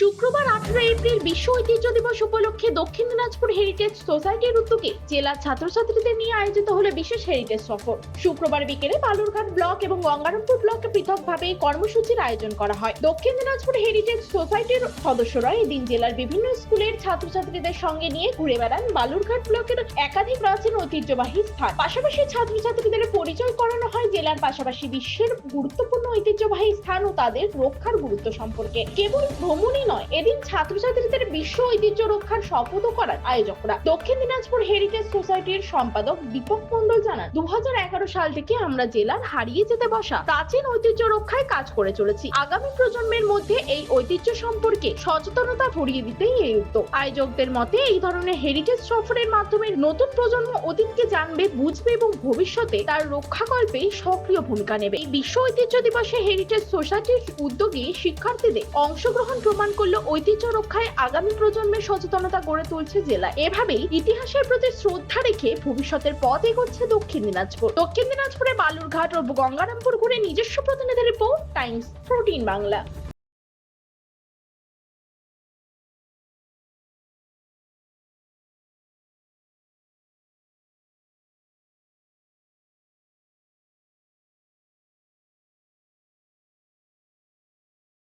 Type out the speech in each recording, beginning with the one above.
শুক্রবার আঠারো এপ্রিল বিশ্ব ঐতিহ্য দিবস উপলক্ষে দক্ষিণ দিনাজপুর হেরিটেজ সোসাইটির উদ্যোগে জেলার ছাত্রছাত্রীদের নিয়ে আয়োজিত হলো বিশেষ হেরিটেজ সফর। শুক্রবার বিকেলে বালুরঘাট ব্লক এবং গঙ্গারামপুর ব্লকে পৃথকভাবে কর্মসূচির আয়োজন করা হয়। দক্ষিণ দিনাজপুর হেরিটেজ সোসাইটির সদস্যরা এদিন জেলার বিভিন্ন স্কুলের ছাত্রছাত্রীদের সঙ্গে নিয়ে ঘুরে বেড়ান বালুরঘাট ব্লকের একাধিক প্রাচীন ঐতিহ্যবাহী স্থান। পাশাপাশি ছাত্রছাত্রীদের পরিচয় করানো হয় জেলার পাশাপাশি বিশ্বের গুরুত্বপূর্ণ ঐতিহ্যবাহী স্থান ও তাদের রক্ষার গুরুত্ব সম্পর্কে। কেবল ভ্রমণই নয়, এদিন ছাত্রছাত্রীদের বিশ্ব ঐতিহ্য রক্ষার শপথও করার আয়োজকরা। দক্ষিণ দিনাজপুর হেরিটেজ সোসাইটির সম্পাদক দীপক মন্ডল জানান, দুহাজার এগারো সাল থেকে আমরা জেলার হারিয়ে যেতে বসা প্রাচীন ঐতিহ্য রক্ষায় কাজ করে চলেছি। আগামী প্রজন্মের মধ্যে এই ঐতিহ্য সম্পর্কে সচেতনতা ভরিয়ে দিতেই এই উদ্যোগ। আয়োজকদের মতে, এই ধরনের হেরিটেজ সফরের মাধ্যমে নতুন প্রজন্ম অতীতকে জানবে, বুঝবে এবং ভবিষ্যতে তার রক্ষাকল্পে সক্রিয় ভূমিকা নেবে। এই বিশ্ব ঐতিহ্য দিবসে হেরিটেজ সোসাইটির উদ্যোগে শিক্ষার্থীদের অংশগ্রহণ প্রমাণ করল ঐতিহ্য রক্ষায় আগামী প্রজন্মের সচেতনতা গড়ে তুলছে জেলা। এভাবেই ইতিহাসের প্রতি শ্রদ্ধা রেখে ভবিষ্যতের পথ এগোচ্ছে দক্ষিণ দিনাজপুর। দক্ষিণ দিনাজপুরে বালুরঘাট ও গঙ্গারামপুর ঘুরে নিজস্ব প্রতিনিধি রিপোর্ট, টাইমস প্রোটিন বাংলা।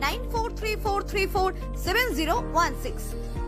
9434347016.